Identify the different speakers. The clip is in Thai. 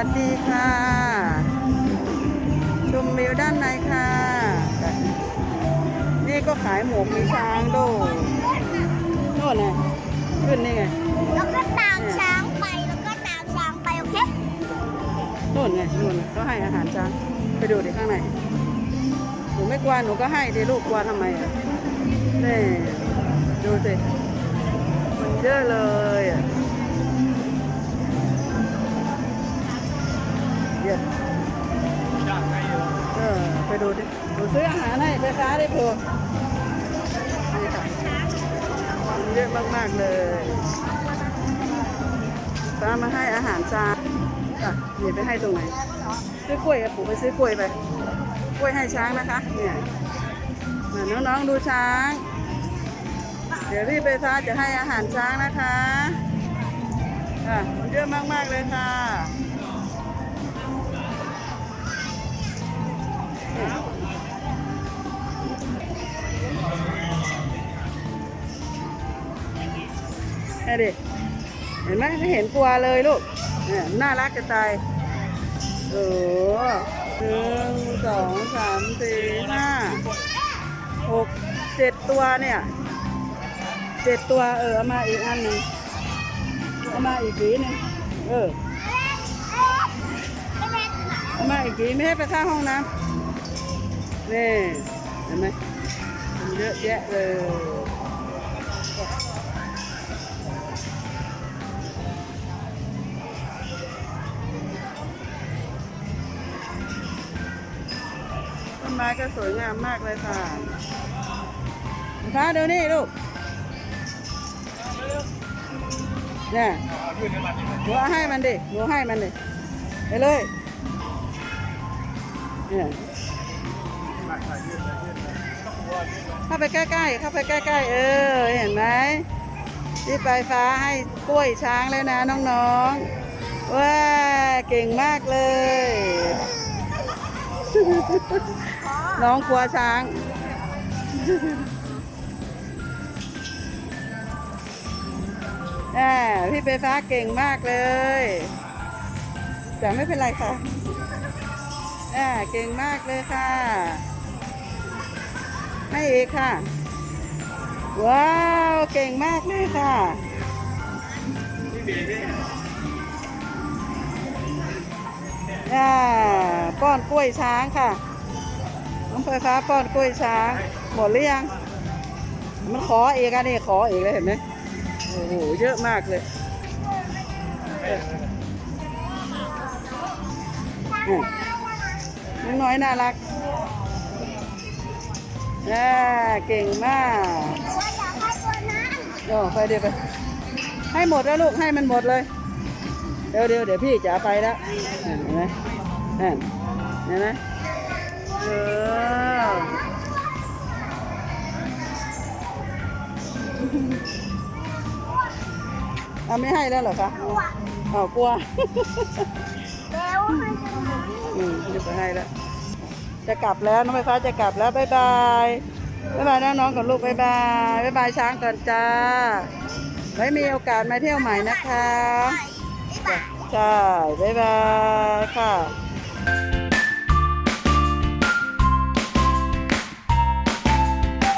Speaker 1: วัสดีค่ะ ชมวิวด้านในค่ะ นี่ก็ขายหมวกมีช้างด้วยโน่นไงขึ้นนี่ไง
Speaker 2: แล้วก็ตามช้างไปแล้วก็ตามช้างไปโอเค
Speaker 1: โน่นไงนู่นก็ให้อาหารช้างไปดูดิข้างในหนูไม่กลัวหนูก็ให้ดิลูกกลัวทำไมอะนี่ดูสิมันเยอะเลยอะ ดูดิหนูซื้ออาหารให้ไปค้าได้เผื่อนี่ค่ะมันเยอะมากๆเลยป้ามาให้อาหารช้างอะนี่ไปให้ตรงไหน ซื้อกล้วยกับปู่ไปซื้อกล้วยไป กล้วยให้ช้างนะคะ เนี่ยน้องๆดูช้าง เดี๋ยวรีบไปฟ้าจะให้อาหารช้างนะคะอะมันเยอะมากๆเลยค่ะ แค่ดิเห็นไหมไม่เห็นกลัวเลยลูกเนี่ยน่ารักจะตายโอ้หนึ่งสองสามสี่ห้าหกเจ็ดตัวเนี่ยเจ็ดตัวเออเอามาอีกอันหนึ่งเอามาอีกทีหนึงเออเอามาอีกทีไม่ให้ไปข้าห้องน้ำนี่เห็นไหมเยอะแยะเลย ไม้ก็สวยงามมากเลยค่ะนะคะเดี๋ยวนี้ลูกเนี่ยหนูให้มันดิหนูให้มันดิไปเลยเนี่ยเข้าไปใกล้ๆเข้าไปใกล้ๆเออ เห็นไหมที่ไฟฟ้าให้กล้วยช้างแล้วนะน้องๆว้าเก่งมากเลย น้องกลัวช้าง อ่าพี่เปฟ้าเก่งมากเลย แต่ไม่เป็นไรค่ะ อ่าเก่งมากเลยค่ะ ให้อีกค่ะ ว้าว เก่งมากเลยค่ะอ่า ป้อนกล้วยช้างค่ะน้องไฟฟ้าป้อนกล้วยช้าง หมดหรือยัง มันขอเอกอันนี้ขอเอกเลยเห็นไหมโอ้โหเยอะมากเลยน้องน้อยน่ารักอ่าเก่งมาก
Speaker 2: ว่าอยากให้ตัวนั้น
Speaker 1: เดี๋ยวไปเดี๋ยวไป ให้หมดแล้วลูกให้มันหมดเลย เดี๋ยวเดี๋ยวเดี๋ยวพี่จะไปแล้วเห็นไหม นั่นเห็นไหมเออเอาไม่ให้แล้วเหรอคะเอากลัว
Speaker 2: แล้วให้ตัวนั้น
Speaker 1: อืมจะไปให้แล้ว จะกลับแล้วน้องไฟฟ้าจะกลับแล้วบ๊ายบายบ๊ายบายน้องๆกับลูกบ๊ายบายบ๊ายบายช้างก่อนจ้า ไว้มีโอกาสมาเที่ยวใหม่นะคะ
Speaker 2: ไปบ๊ายบาย
Speaker 1: ใช่บ๊ายบายค่ะ